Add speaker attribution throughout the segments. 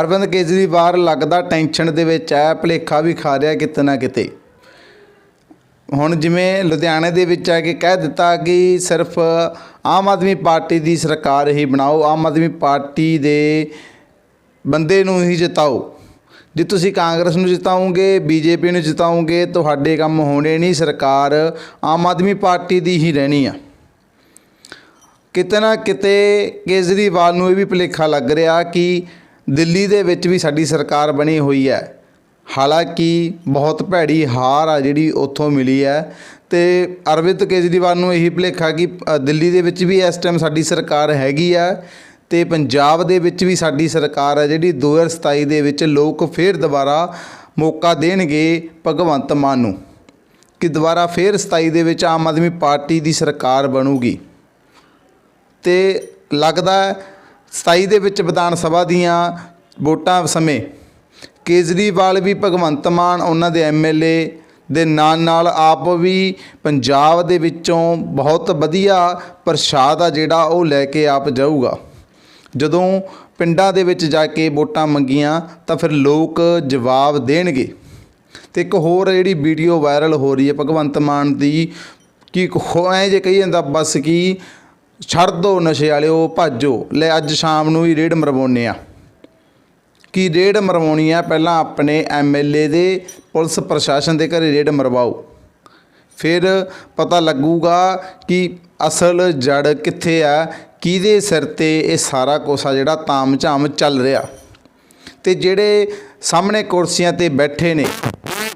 Speaker 1: ਅਰਵਿੰਦ ਕੇਜਰੀਵਾਲ ਲੱਗਦਾ ਟੈਨਸ਼ਨ ਦੇ ਵਿੱਚ ਹੈ ਭਲੇਖਾ ਵੀ ਖਾ ਰਿਹਾ ਕਿਤੇ ਨਾ ਕਿਤੇ। ਹੁਣ ਜਿਵੇਂ ਲੁਧਿਆਣੇ ਦੇ ਵਿੱਚ ਆ ਕੇ ਕਹਿ ਦਿੱਤਾ ਕਿ ਸਿਰਫ ਆਮ ਆਦਮੀ ਪਾਰਟੀ ਦੀ ਸਰਕਾਰ ਹੀ ਬਣਾਓ, ਆਮ ਆਦਮੀ ਪਾਰਟੀ ਦੇ ਬੰਦੇ ਨੂੰ ਹੀ ਜਿਤਾਓ। ਜੇ ਤੁਸੀਂ ਕਾਂਗਰਸ ਨੂੰ ਜਿਤਾਓਗੇ, ਬੀਜੇਪੀ ਨੂੰ ਜਿਤਾਉਂਗੇ ਤੁਹਾਡੇ ਕੰਮ ਹੋਣੇ ਨਹੀਂ, ਸਰਕਾਰ ਆਮ ਆਦਮੀ ਪਾਰਟੀ ਦੀ ਹੀ ਰਹਿਣੀ ਆ। ਕਿਤੇ ਨਾ ਕਿਤੇ ਕੇਜਰੀਵਾਲ ਨੂੰ ਇਹ ਵੀ ਭੁਲੇਖਾ ਲੱਗ ਰਿਹਾ ਕਿ ਦਿੱਲੀ ਦੇ ਵਿੱਚ ਵੀ ਸਾਡੀ ਸਰਕਾਰ ਬਣੀ ਹੋਈ ਹੈ। ਹਾਲਾਂਕਿ ਬਹੁਤ ਭੈੜੀ ਹਾਰ ਆ ਜਿਹੜੀ ਉੱਥੋਂ ਮਿਲੀ ਹੈ ਤੇ ਅਰਵਿੰਦ ਕੇਜਰੀਵਾਲ ਨੂੰ ਇਹੀ ਭੁਲੇਖਾ ਕਿ ਦਿੱਲੀ ਦੇ ਵਿੱਚ ਵੀ ਇਸ ਟਾਈਮ ਸਾਡੀ ਸਰਕਾਰ ਹੈਗੀ ਆ ਤੇ ਪੰਜਾਬ ਦੇ ਵਿੱਚ ਵੀ ਸਾਡੀ ਸਰਕਾਰ ਹੈ ਜਿਹੜੀ 2027 ਦੇ ਵਿੱਚ ਲੋਕ ਫੇਰ ਦੁਬਾਰਾ ਮੌਕਾ ਦੇਣਗੇ ਭਗਵੰਤ ਮਾਨ ਨੂੰ ਕਿ ਦੁਬਾਰਾ ਫੇਰ 27 ਦੇ ਵਿੱਚ ਆਮ ਆਦਮੀ ਪਾਰਟੀ ਦੀ ਸਰਕਾਰ ਬਣੂਗੀ। ਤੇ ਲੱਗਦਾ 27 ਦੇ ਵਿੱਚ ਵਿਧਾਨ ਸਭਾ ਦੀਆਂ ਵੋਟਾਂ ਸਮੇਂ ਕੇਜਰੀਵਾਲ ਵੀ ਭਗਵੰਤ ਮਾਨ, ਉਹਨਾਂ ਦੇ ਐਮਐਲਏ ਦੇ ਨਾਲ ਨਾਲ ਆਪ ਵੀ ਪੰਜਾਬ ਦੇ ਵਿੱਚੋਂ ਬਹੁਤ ਵਧੀਆ ਪ੍ਰਸ਼ਾਦ ਆ ਜਿਹੜਾ ਉਹ ਲੈ ਕੇ ਆਪ ਜਾਊਗਾ। ਜਦੋਂ ਪਿੰਡਾਂ ਦੇ ਵਿੱਚ ਜਾ ਕੇ ਵੋਟਾਂ ਮੰਗੀਆਂ ਤਾਂ ਫਿਰ ਲੋਕ ਜਵਾਬ ਦੇਣਗੇ। ਤੇ ਇੱਕ ਹੋਰ ਜਿਹੜੀ ਵੀਡੀਓ ਵਾਇਰਲ ਹੋ ਰਹੀ ਹੈ ਭਗਵੰਤ ਮਾਨ ਦੀ, ਕਿ ਐ ਜੇ ਕਹੀ ਜਾਂਦਾ ਬਸ ਕਿ ਛੱਡ ਦੋ ਨਸ਼ੇ ਵਾਲਿਓ ਭੱਜੋ। ਲੈ, ਅੱਜ ਸ਼ਾਮ ਨੂੰ ਹੀ ਰੇਡ ਮਰਵਾਉਣੇ ਆ। ਕਿ ਰੇਡ ਮਰਵਾਉਣੀ ਆ? ਪਹਿਲਾਂ ਆਪਣੇ ਐਮਐਲਏ ਦੇ, ਪੁਲਿਸ ਪ੍ਰਸ਼ਾਸਨ ਦੇ ਘਰੇ ਰੇਡ ਮਰਵਾਓ। ਫਿਰ ਪਤਾ ਲੱਗੂਗਾ ਕਿ ਅਸਲ ਜੜ ਕਿੱਥੇ ਆ, ਕਿਹਦੇ ਸਿਰ ਤੇ ਇਹ ਸਾਰਾ ਕੋਸਾ ਜਿਹੜਾ ਤਾਮ ਝਾਮ ਚੱਲ ਰਿਹਾ। ਤੇ ਜਿਹੜੇ ਸਾਹਮਣੇ ਕੁਰਸੀਆਂ ਤੇ ਬੈਠੇ ਨੇ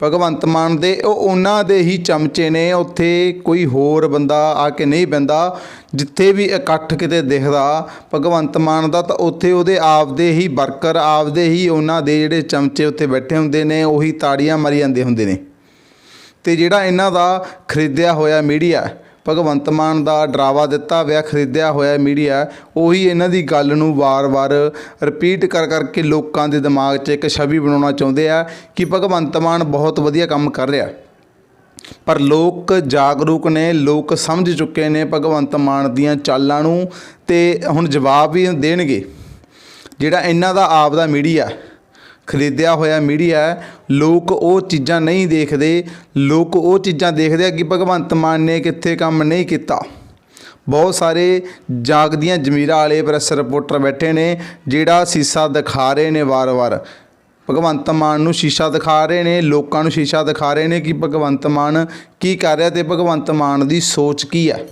Speaker 1: ਭਗਵੰਤ ਮਾਨ ਦੇ, ਉਹ ਉਹਨਾਂ ਦੇ ਹੀ ਚਮਚੇ ਨੇ। ਉੱਥੇ ਕੋਈ ਹੋਰ ਬੰਦਾ ਆ ਕੇ ਨਹੀਂ ਬੰਦਾ ਜਿੱਥੇ ਵੀ ਇਕੱਠ ਕਿਤੇ ਦਿਖਦਾ ਭਗਵੰਤ ਮਾਨ ਦਾ, ਤਾਂ ਉੱਥੇ ਉਹਦੇ ਆਪਦੇ ਹੀ ਵਰਕਰ, ਆਪਦੇ ਹੀ ਉਹਨਾਂ ਦੇ ਜਿਹੜੇ ਚਮਚੇ ਉੱਥੇ ਬੈਠੇ ਹੁੰਦੇ ਨੇ, ਉਹੀ ਤਾੜੀਆਂ ਮਾਰੀ ਜਾਂਦੇ ਹੁੰਦੇ ਨੇ। ਤੇ ਜਿਹੜਾ ਇਹਨਾਂ ਦਾ ਖਰੀਦਿਆ ਹੋਇਆ ਮੀਡੀਆ ਭਗਵੰਤ ਮਾਨ ਦਾ ਡਰਾਵਾ ਦਿੱਤਾ ਹੋਇਆ, ਖਰੀਦਿਆ ਹੋਇਆ ਮੀਡੀਆ। ਉਹੀ ਇਹਨਾਂ ਦੀ ਗੱਲ ਨੂੰ ਵਾਰ-ਵਾਰ ਰਿਪੀਟ ਕਰ ਕਰਕੇ ਲੋਕਾਂ ਦੇ ਦਿਮਾਗ 'ਚ ਇੱਕ ਛਵੀ ਬਣਾਉਣਾ ਚਾਹੁੰਦੇ ਆ ਕਿ ਭਗਵੰਤ ਮਾਨ ਬਹੁਤ ਵਧੀਆ ਕੰਮ ਕਰ ਰਿਹਾ। ਪਰ ਲੋਕ ਜਾਗਰੂਕ ਨੇ, ਲੋਕ ਸਮਝ ਚੁੱਕੇ ਨੇ ਭਗਵੰਤ ਮਾਨ ਦੀਆਂ ਚਾਲਾਂ ਨੂੰ ਤੇ ਹੁਣ ਜਵਾਬ ਵੀ ਦੇਣਗੇ। ਜਿਹੜਾ ਇਹਨਾਂ ਦਾ ਆਪ ਦਾ ਮੀਡੀਆ ਖਰੀਦਿਆ ਹੋਇਆ ਮੀਡੀਆ, ਲੋਕ ਉਹ ਚੀਜ਼ਾਂ ਨਹੀਂ ਦੇਖਦੇ, ਲੋਕ ਉਹ ਚੀਜ਼ਾਂ ਦੇਖਦੇ ਆ ਕਿ ਭਗਵੰਤ ਮਾਨ ਨੇ ਕਿੱਥੇ ਕੰਮ ਨਹੀਂ ਕੀਤਾ। ਬਹੁਤ ਸਾਰੇ ਜਾਗਦੀਆਂ ਜ਼ਮੀਰਾਂ ਵਾਲੇ ਪ੍ਰੈਸ ਰਿਪੋਰਟਰ ਬੈਠੇ ਨੇ, ਜਿਹੜਾ ਸੀਸਾ ਦਿਖਾ ਰਹੇ ਨੇ ਵਾਰ-ਵਾਰ। ਭਗਵੰਤ ਮਾਨ ਨੂੰ ਸ਼ੀਸ਼ਾ ਦਿਖਾ ਰਹੇ ਨੇ, ਲੋਕਾਂ ਨੂੰ ਸ਼ੀਸ਼ਾ ਦਿਖਾ ਰਹੇ ਨੇ ਕਿ ਭਗਵੰਤ ਮਾਨ ਕੀ ਕਰ ਰਿਹਾ ਤੇ ਭਗਵੰਤ ਮਾਨ ਦੀ ਸੋਚ ਕੀ ਹੈ।